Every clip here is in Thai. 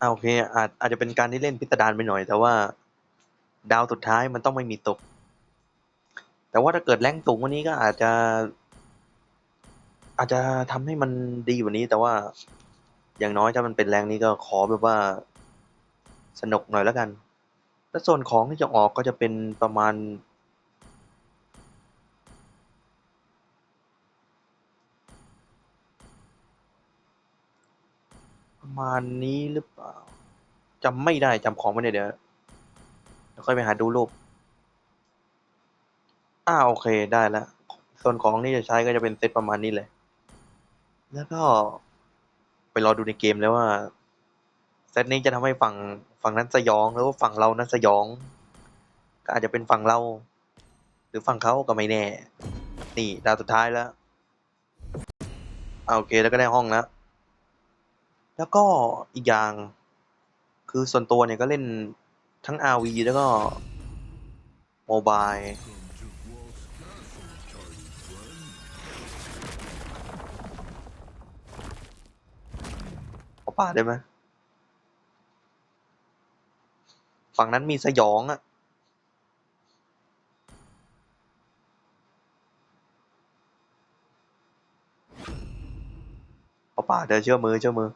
อ่า โอเค อาจ อาจจะเป็นการที่เล่นพิสดารไปหน่อย แต่ว่า ดาวสุดท้ายมันต้องไม่มีตก แต่ว่าถ้าเกิดแรงสูงกว่านี้ก็อาจจะ อาจจะทำให้มันดีกว่านี้ แต่ว่า อย่างน้อยถ้ามันเป็นแรงนี้ก็ขอแบบว่า สนุกหน่อยแล้วกัน แล้วส่วนของที่จะออกก็จะเป็นประมาณ ประมาณนี้หรือเปล่าจำไม่ได้จำของไม่ได้เดี๋ยวเดี๋ยวค่อยไปหาดูรูปอ่าโอเคได้แล้วส่วนของที่จะใช้ก็จะเป็นเซตประมาณนี้เลย แล้วก็ไปรอดูในเกมแล้วว่าเซตนี้จะทำให้ฝั่งฝั่งนั้นสยองหรือว่าฝั่งเรานั้นสยอง ก็อาจจะเป็นฝั่งเรา หรือฝั่งเขาก็ไม่แน่ นี่ดาวสุดท้ายแล้วอ่าโอเคแล้วก็ได้ห้องแล้ว แล้วก็อีกอย่าง คือส่วนตัวเนี่ยก็เล่นทั้ง RV แล้วก็โมบายขอป่าดได้ไหมฝั่งนั้นมีสยองอะขอป่าดเดี๋ยวเชื่อมือเชื่อมือ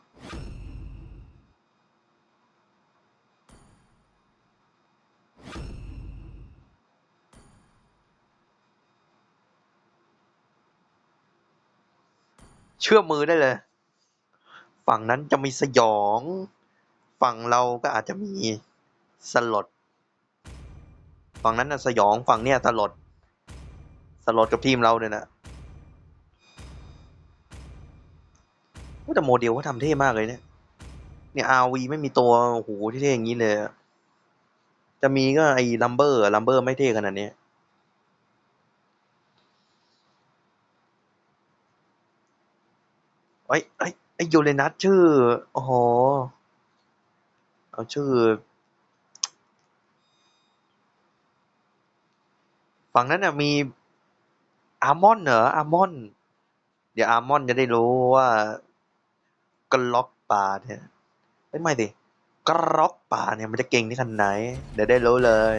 เชื่อมือได้เลย ฝั่งนั้นจะมีสยอง ฝั่งเราก็อาจจะมีสลด ฝั่งนั้นนะสยองฝั่งเนี้ยสลด สลดกับทีมเราเนี่ยนะแต่โมเดลเขาทำเท่มากเลยเนี่ย เนี่ย RV ไม่มีตัวโอ้โหที่เท่อย่างนี้เลย จะมีก็ไอ้ลัมเบอร์ลัมเบอร์ไม่เท่ขนาดนี้ เอ้ยเอ้ยไอ้ยูเรนัสชื่อ โอ้โห เอาชื่อ ฝั่งนั้นน่ะมีอาร์มอนเหรออาร์มอน เดี๋ยวอาร์มอนจะได้รู้ว่า กล็อกป่าเนี่ยเอ้ยไม่ดิกล็อกป่าเนี่ยมันจะเก่งที่ขนาดไหน เดี๋ยวได้รู้เลย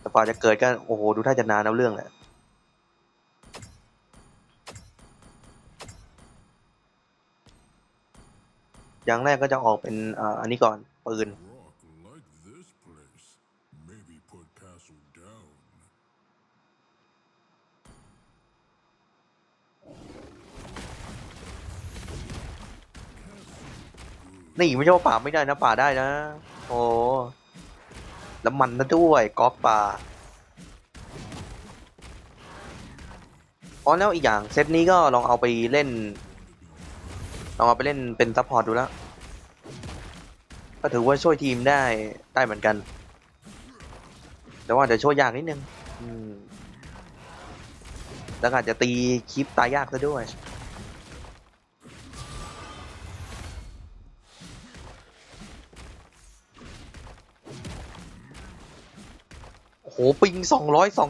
แต่กว่าจะเกิดก็โอ้โห ดูท่าจะนานเอาเรื่องแหละ อย่างแรกก็จะออกเป็นอ,อันนี้ก่อนปืนนี่ไม่ใช่ว่าป่าไม่ได้นะป่าได้นะ โอ้แล้วมันนะด้วยกอล์ฟป่าอ๋อแล้วอีกอย่างเซตนี้ก็ลองเอาไปเล่น ลองเอาไปเล่นเป็นซัพพอร์ตดูแล้ว ก็ถือว่าช่วยทีมได้ได้เหมือนกัน แต่ว่าเดี๋ยวช่วยยากนิดนึงแล้วก็อาจจะตีคลิปตายยากซะด้วยโอ้โหปิงสองร้อยสอง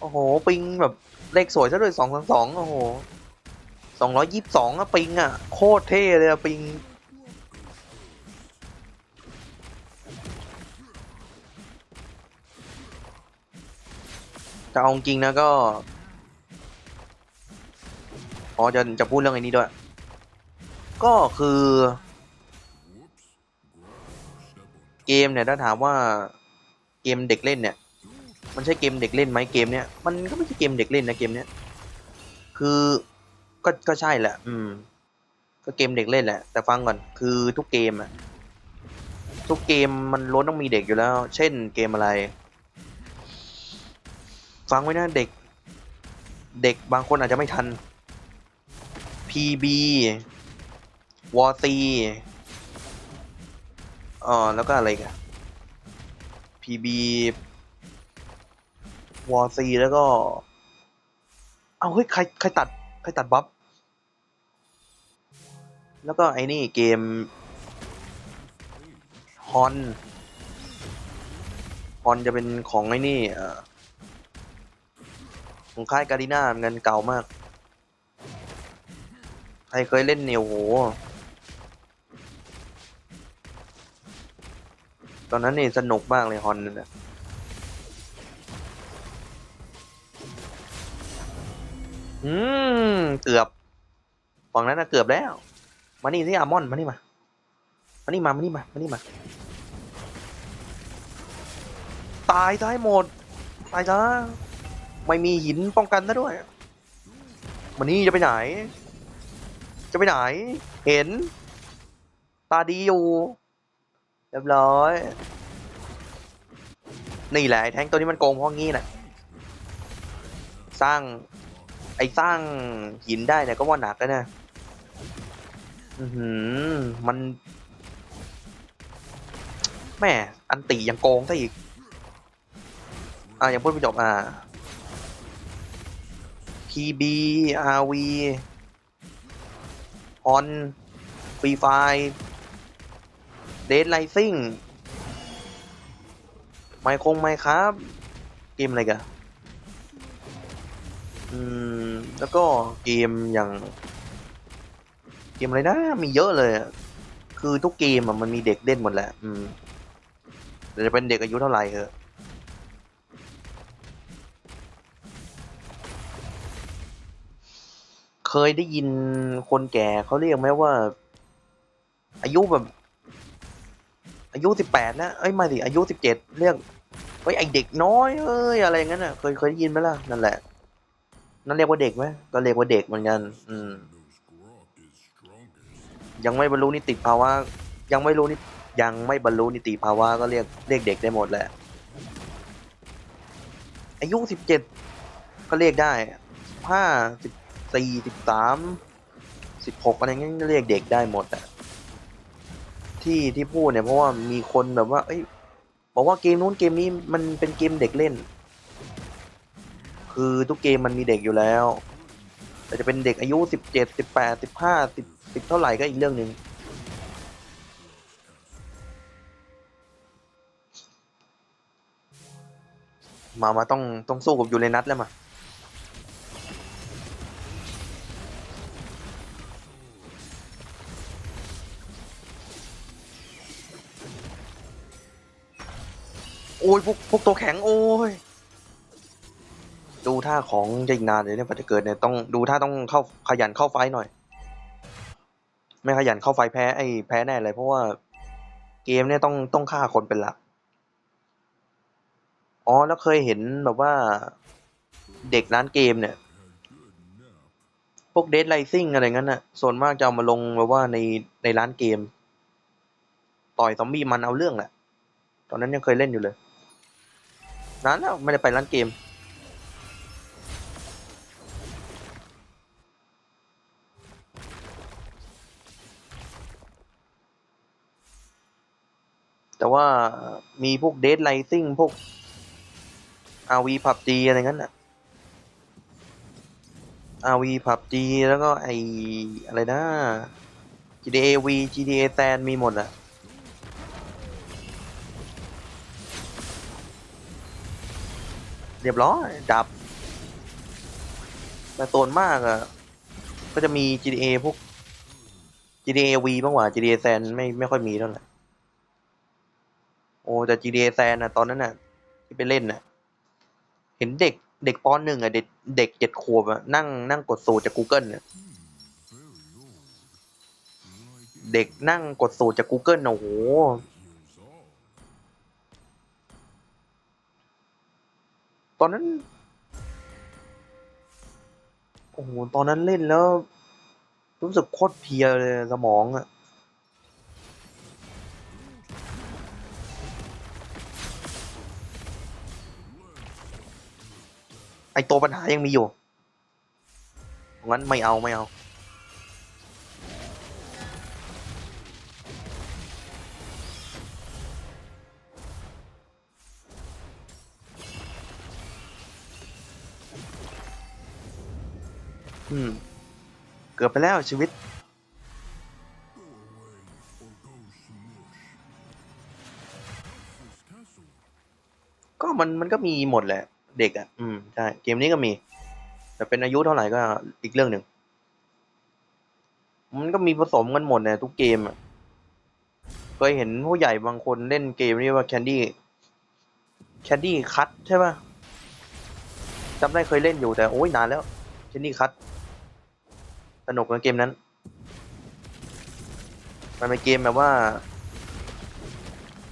โอ้โห ปิงแบบเลขสวยซะด้วยสองสองสองโอ้โห สองร้อยยี่สิบสองอะปิงอะโคตรเท่เลยอะปิง แต่เอาจริงนะก็ อ๋อจะจะพูดเรื่องไอ้นี้ด้วย ก็คือ เกมเนี่ยถ้าถามว่าเกมเด็กเล่นเนี่ย มันใช่เกมเด็กเล่นไหมเกมเนี้ยมันก็ไม่ใช่เกมเด็กเล่นนะเกมเนี้ยคือ ก็ก็ใช่แหละ อืม ก็เกมเด็กเล่นแหละ แต่ฟังก่อนคือทุกเกมอะทุกเกมมันล้วนต้องมีเด็กอยู่แล้ว เช่นเกมอะไร ฟังไว้นะเด็ก เด็กบางคนอาจจะไม่ทัน PB w a r c อ๋อแล้วก็อะไรกัน PB w a r c แล้วก็ เอาเฮ้ยใครใครตัด ใครตัดบัฟแล้วก็ไอ้นี่เกมฮอนฮอนจะเป็นของไอ้นี่ของค่ายการีนาเงินเก่ามาก ใครเคยเล่นเนี่ยโอ้โห ตอนนั้นนี่สนุกมากเลยฮอนเนี่ย อืมเกือบฝั่งนั้นนะเกือบแล้ว มานี่ที่อามอนมานี่มา มานี่มา มานี่มา มานี่มา ตายตายหมด ตายซะไม่มีหินป้องกันซะด้วย มานี่จะไปไหน จะไปไหน เห็น ตาดีอยู่เรียบร้อย นี่แหละไอ้แท้งตัวนี้มันโกงเพราะงี้แหละสร้าง ไอ้สร้างหินได้เนี่ยก็ว่าหนักแล้วนะอือมันแม่อันตียังโกงซะอีก อะยังพูดไม่จบอะ PB RV ออนฟรีไฟเด d ไ i ซิ่งไมคงไมครับ เกมอะไรกัน อืม แล้วก็เกมอย่าง เกมอะไรนะ มีเยอะเลยคือทุกเกมมันมีเด็กเล่นหมดแหละ อืมแต่จะเป็นเด็กอายุเท่าไหร่เหอะเคยได้ยินคนแก่เขาเรียกไหมว่า อายุแบบ อายุสิบแปดนะเอ้ยไม่สิอายุสิบเจ็ดเรียกเฮ้ยไอเด็กน้อยเอ้ยอะไรอย่างนั้นอะเคยเคยได้ยินไหมล่ะนั่นแหละ นั่นเรียกว่าเด็กไหมก็เรียกว่าเด็กเหมือนกัน อืม ยังไม่บรรลุนิติภาวะ ยังไม่รู้นิยังไม่บรรลุนิติภาวะก็เรียกเรียกเด็กได้หมดแหละ อายุสิบเจ็ดก็เรียกได้ห้าสิบสี่สิบสามสิบหกอะไรเงี้ยเรียกเด็กได้หมดอะที่ที่พูดเนี่ยเพราะว่ามีคนแบบว่า เอ้ย บอกว่าเกมนู้นเกมนี้มันเป็นเกมเด็กเล่น คือทุกเกมมันมีเด็กอยู่แล้ว แต่จะเป็นเด็กอายุสิบเจ็ดสิบแปดสิบห้าสิบสิบเท่าไหร่ก็อีกเรื่องหนึ่งมา มาต้อง ต้องสู้กับยูเรนัสแล้วมา โอ้ยพวกพวกตัวแข็ง โอ้ย ดูท่าของจะอีกนานเลยเนี่ยพอจะเกิดเนี่ยต้องดูท่าต้องเข้าขยันเข้าไฟหน่อย ไม่ขยันเข้าไฟแพ้ไอ้แพ้แน่เลย เพราะว่าเกมเนี่ยต้องต้องฆ่าคนเป็นหลักอ๋อแล้วเคยเห็นแบบว่าเด็กร้านเกมเนี่ย พวกเด d ไ i ซิ่งอะไรเงั้นน่ะส่วนมากจะเอามาลงแบบว่าในในร้านเกม ต่อยซอมบี้มันเอาเรื่องแหละตอนนั้นยังเคยเล่นอยู่เลยนานแล้วไม่ได้ไปร้านเกม แต่ว่า มีพวกเด d ไ i ซิ่งพวก RV ผับจีอะไรงั้นน่ะ RV ผับจีแล้วก็ไออะไรนะ GTA V GTA San มีหมดอะเรียบร้อย ดับ แต่โซนมากอะก็จะมี GTA พวก GTA V บ้างกว่า GTA San ไม่ไม่ค่อยมีเท่าไหร่ โอ้แต่ GTA San นะตอนนั้นน่ะ ที่ไปเล่นน่ะ เห็นเด็กเด็กปหนึ่งอะ เด็กเด็กเจ็ดขวบอะนั่งนั่งกดสูตรจาก Google เนี่ยเด็กนั่งกดสูตรจาก Google นะโอ้โหตอนนั้น โอ้โห ตอนนั้นเล่นแล้ว รู้สึกโคตรเพลียเลยสมองอะ ไอตัวปัญหายังมีอยู่ งั้นไม่เอาไม่เอา อืม เกือบไปแล้วชีวิตก็มันมันก็มีหมดแหละ เด็กอะ อืมใช่ เกมนี้ก็มี แต่เป็นอายุเท่าไหร่ก็อีกเรื่องหนึ่ง มันก็มีผสมกันหมดเนี่ยทุกเกมอะเคยเห็นผู้ใหญ่บางคนเล่นเกมนี้ว่าแคนดี้แคนดี้คัทใช่ป่ะจำได้เคยเล่นอยู่แต่โอ้ยนานแล้วแคนดี้คัทสนุกนะเกมนั้น มันเป็นเกมแบบว่า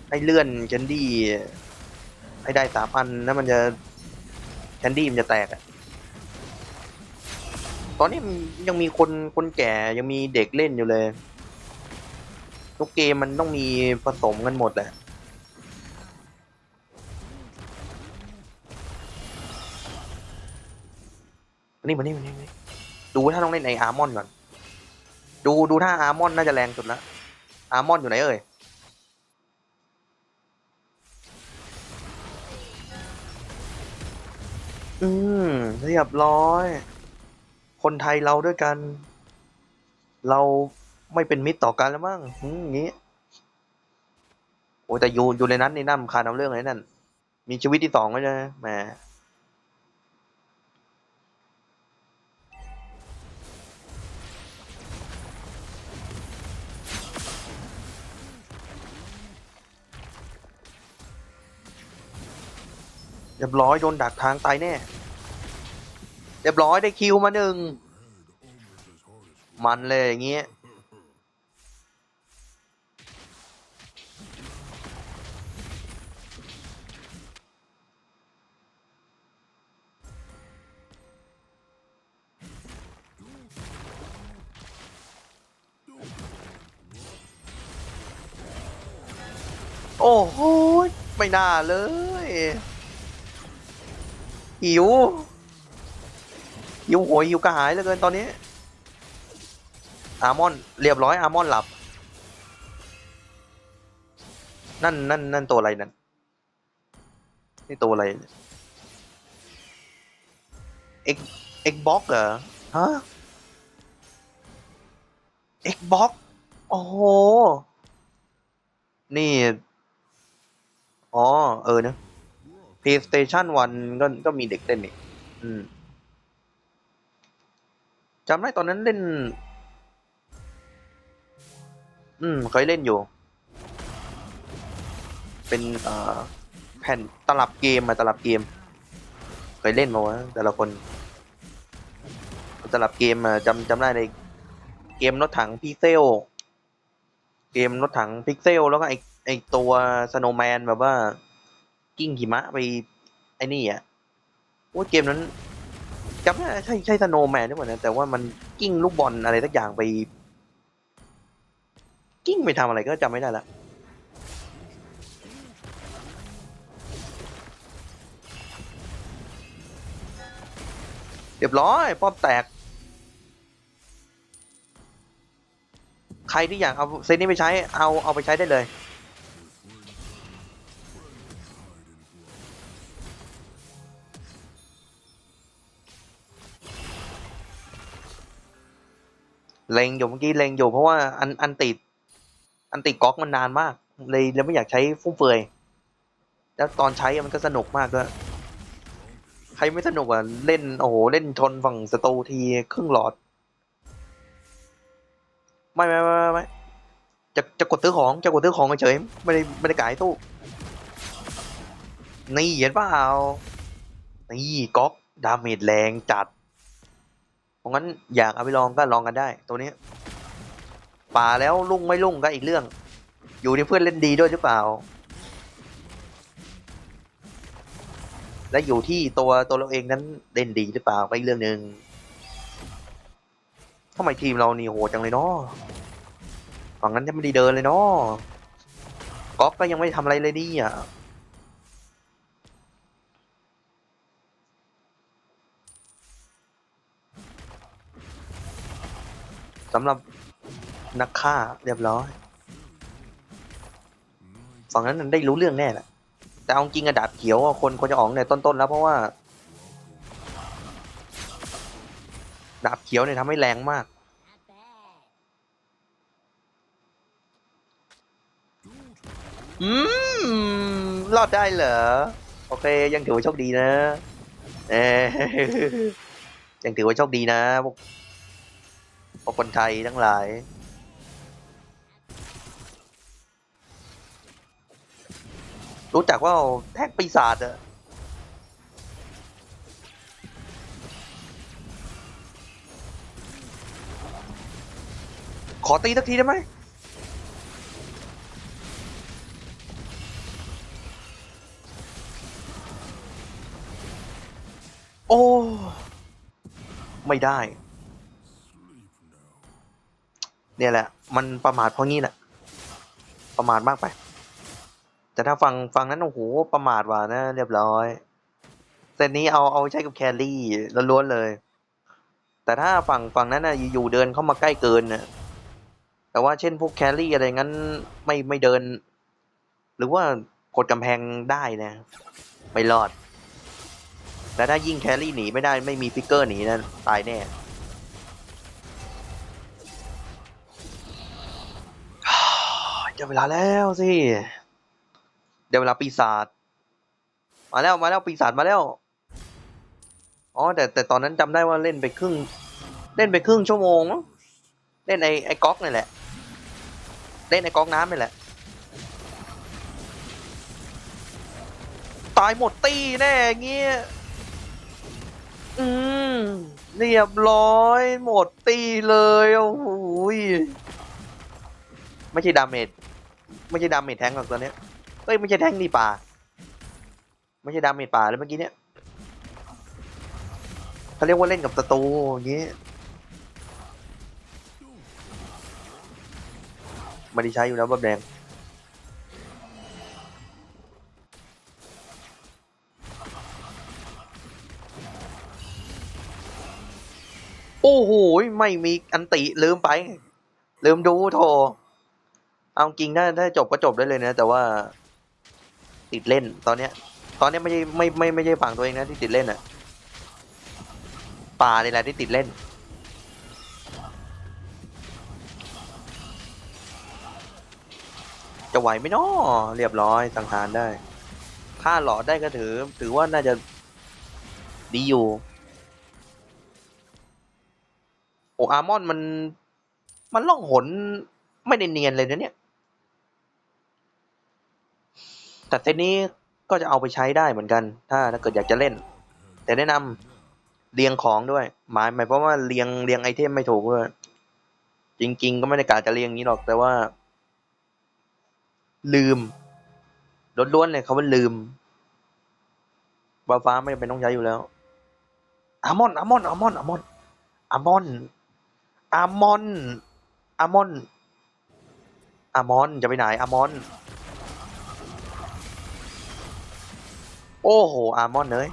ให้เลื่อนแคนดี้ให้ได้สามอันแล้วมันจะ แคนดี้มันจะแตกอะตอนนี้มันยังมีคนคนแก่ยังมีเด็กเล่นอยู่เลย ทุกเกมมันต้องมีผสมกันหมดแหละนี่มานี่มานี่มานี่ดูถ้าต้องเล่นไออาร์มอนก่อน ดูดูถ้าอาร์มอนน่าจะแรงสุดละอาร์มอนอยู่ไหนเอ่ย อืมเรียบร้อย คนไทยเราด้วยกัน เราไม่เป็นมิตรต่อกันแล้วมั้งอืมอย่างนี้ โอ้แต่อยูยูในนั้นนี่น่ารำคาญเอาเรื่องเลยนั่น มีชีวิตที่สองก็ใช่ไหมแหม เรียบร้อยโดนดักทางตายแน่ เรียบร้อยได้คิวมาหนึ่ง มันเลยอย่างเงี้ยโอ้โหไม่น่าเลย หิวหิวโหยหิวกระหายเหลือเกินตอนนี้อาร์มอนเรียบร้อยอาร์มอนหลับ นั่นนั่นนั่นตัวอะไรนั่นนี่ตัวอะไรเอ็กเอ็กบ็อกเหรอฮะเอ็กบ็อกโอ้โห นี่ อ๋อ เออนะ PlayStation 1 ก็ก็มีเด็กเล่นนี่อืมจำได้ตอนนั้นเล่น อืมเคยเล่นอยู่ เป็นเอ่อแผ่นตลับเกมมาตลับเกม เคยเล่นมาวะแต่ละคนตลับเกมอะจำจำได้ในเกมรถถังพิกเซล เกมรถถังพิกเซล แล้วก็ไอไอตัวสโนแมนแบบว่า กิ้งหิมะไปไอ้นี่อะโอ้เกมนั้นจำไม่ได้ใช่ใช่สโนว์แมนด้วยนะแต่ว่ามันกิ้งลูกบอลอะไรสักอย่างไป กิ้งไปทำอะไรก็จำไม่ได้ละเรียบร้อยป้อมแตก ใครที่อยากเอาเซตนี้ไปใช้เอาเอาไปใช้ได้เลย เลงอยู่เมื่อกี้เลงอยู่เพราะว่าอันอันติด อันติดก๊อกมันนานมาก เลยเลยไม่อยากใช้ฟุ่มเฟือยแล้วตอนใช้มันก็สนุกมากด้วยใครไม่สนุกอะเล่นโอ้โหเล่นชนฝั่งสตูทีครึ่งหลอด ไม่ไม่ไม่ไม่จะจะกดซื้อของจะกดซื้อของเฉยไม่ได้ไม่ได้กายตู้นี่เห็นเปล่านี่ก๊อกดาเมจแรงจัด ราะงั้นอยากเอาไปลองก็ลองกันได้ ตัวนี้ป่าแล้วลุ่งไม่ลุ่งก็อีกเรื่อง อยู่ที่เพื่อนเล่นดีด้วยหรือเปล่า และอยู่ที่ตัวตัวเราเองนั้นเล่นดีหรือเปล่าก็อีกเรื่องหนึ่งทำไมทีมเรานี่โหจังเลยเนาะฝั่งนั้นยังไม่ได้เดินเลยเนาะก๊อกก็ยังไม่ทำอะไรเลยนี่อะำหรับนักฆ่าเรียบร้อยฝั่งนั้นมันได้รู้เรื่องแน่แหละ แต่เอาจริงอะดาบเขียวคนควรจะออกในต้นๆแล้วเพราะว่า ดาบเขียวเนี่ยทำให้แรงมาก อืม รอดได้เหรอ โอเค ยังถือว่าโชคดีนะ เออยังถือว่าโชคดีนะพวก ของคนไทยทั้งหลาย รู้จักว่าแท็กปีศาจอะขอตีสักทีได้ไหมโอ้ ไม่ได้ เนี่ยแหละ มันประมาทเพราะงี้แหละประมาทมากไป แต่ถ้าฟังฟังนั้นโอ้โหประมาทว่ะนะ เรียบร้อยเซตนี้เอาเอาใช้กับแครี่ล้วนๆเลย แต่ถ้าฝั่งฝั่งนั้นนะอยู่เดินเข้ามาใกล้เกินนะแต่ว่าเช่นพวกแครี่อะไรงั้นไม่ไม่เดิน หรือว่ากดกำแพงได้นะ ไม่รอดแต่ถ้ายิ่งแครี่หนีไม่ได้ไม่มีฟิกเกอร์หนีนะตายแน่ เดี๋ยวเวลาแล้วสิ เดี๋ยวเวลาปีศาจ มาแล้วมาแล้วปีศาจมาแล้ว อ๋อแต่แต่ตอนนั้นจำได้ว่าเล่นไปครึ่ง เล่นไปครึ่งชั่วโมง เล่นไอ้ไอ้ก๊อกนี่แหละ เล่นไอ้ก๊อกน้ำนี่แหละ ตายหมดตีแน่เงี้ย อืม เรียบร้อยหมดตีเลย โอ้โห ไม่ใช่ดาเมจไม่ใช่ดาเมจแทงหรอกตัวเนี้ยเอ้ยไม่ใช่แทงนี่ป่า ไม่ใช่ดาเมจป่าเลยเมื่อกี้เนี้ยเขาเรียกว่าเล่นกับศัตรูอย่างงี้ไม่ได้ใช้อยู่แล้วบับแดงโอ้โห ไม่มีอันติลืมไป ลืมดูโท เอาจริงถ้าถ้าจบก็จบได้เลยนะ แต่ว่า ติดเล่นตอนเนี้ย ตอนเนี้ยไม่ใช่ไม่ไม่ไม่ใช่ฝั่งตัวเองนะที่ติดเล่นอะป่านี่แหละที่ติดเล่น จะไหวไหมนาะเรียบร้อยสังหารได้ถ้าหลอดได้ก็ถือ ถือว่าน่าจะดีอยู่โอ้อาร์มอนมัน มันล่องหนไม่ได้เนียนเลยนะเนี่ย แต่เซตนี้ก็จะเอาไปใช้ได้เหมือนกัน ถ้าถ้าเกิดอยากจะเล่น แต่แนะนำเรียงของด้วย หมายหมายเพราะว่าเรียงเรียงไอเทมไม่ถูกด้วยจริง ๆ ก็ไม่ได้กะจะเรียงนี้หรอกแต่ว่า ลืมล้วนๆเลยเขาว่าลืมบาฟ้าไม่จำเป็นต้องใช้อยู่แล้วอามอนอามอนอามอนอามอนอามอนอามอนอามอนอามอนจะไปไหนอามอน อ้โห อาร์มอนเนย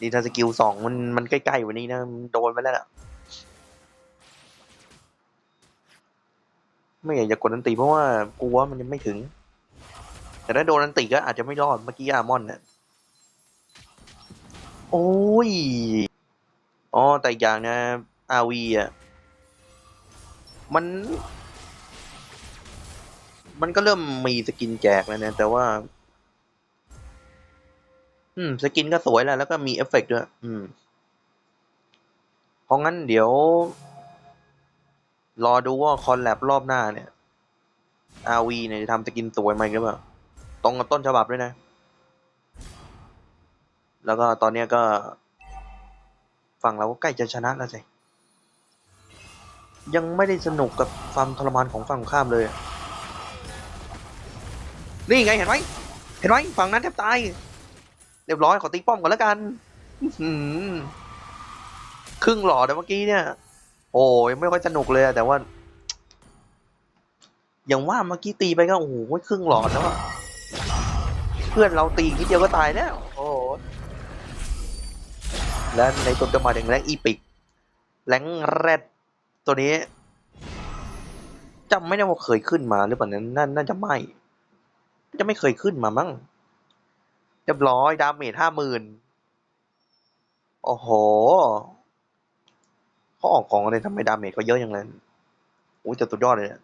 ดีถ้าสกิลสองมันมันใกล้ๆกวันนี้นะโดนไปแล้วล่ะไม่อยากจะกดอันติเพราะว่ากลัวมันยังไม่ถึง แต่ถ้าโดนอันติก็อาจจะไม่รอดเมื่อกี้อาร์มอนเนี่ยโอ้ย อ๋อ แต่อีกอย่างนะอาวีอะ มัน มันก็เริ่มมีสกินแจกแล้วนะ แต่ว่า อืม สกินก็สวยแล้ว แล้วก็มีเอฟเฟกต์ด้วย อืม เพราะงั้นเดี๋ยว รอดูว่าคอนแลบรอบหน้าเนี่ย RV เนี่ยจะทำสกินสวยไหมหรือเปล่าตรงกับต้นฉบับด้วยนะ แล้วก็ตอนนี้ก็ฝั่งเราก็ใกล้จะชนะแล้วสิยังไม่ได้สนุกกับความทรมานของฝั่งข้ามเลย นี่ไงเห็นไหม เห็นไหมฝั่งนั้นแทบตาย รียบร้อยขอตีป้อมก่อนแล้วกันครึ่งหลอดอะเมื่อกี้เนี่ย โอ้ยไม่ค่อยสนุกเลยแต่ว่า อย่างว่าเมื่อกี้ตีไปก็โอ้โหครึ่งหลอดแล้วอะเพื่อนเราตีทีเดียวก็ตายแล้ว โอ้โหแล้วในตัวจะมาถึงแรงอีปิกแรงแรดตัวนี้จำไม่ได้ว่าเคยขึ้นมาหรือเปล่านั้นน่าจะไม่ จะไม่เคยขึ้นมามั้ง เรียบร้อย ดาเมจห้าหมื่นโอ้โหเขาออกของอะไรทำไมดาเมจเขาเยอะอย่างนั้นโอ้ยจะสุดยอดเลยเนี่ย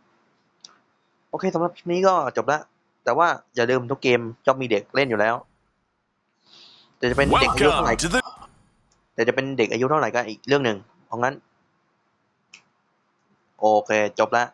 โอเคสำหรับคลิปนี้ก็จบละแต่ว่าอย่าลืมทุกเกมจะมีเด็กเล่นอยู่แล้ว แต่จะเป็นเด็กอายุเท่าไหร่ Welcome to the แต่จะเป็นเด็กอายุเท่าไหร่ก็อีกเรื่องหนึ่งเพราะงั้น โอเค จบแล้ว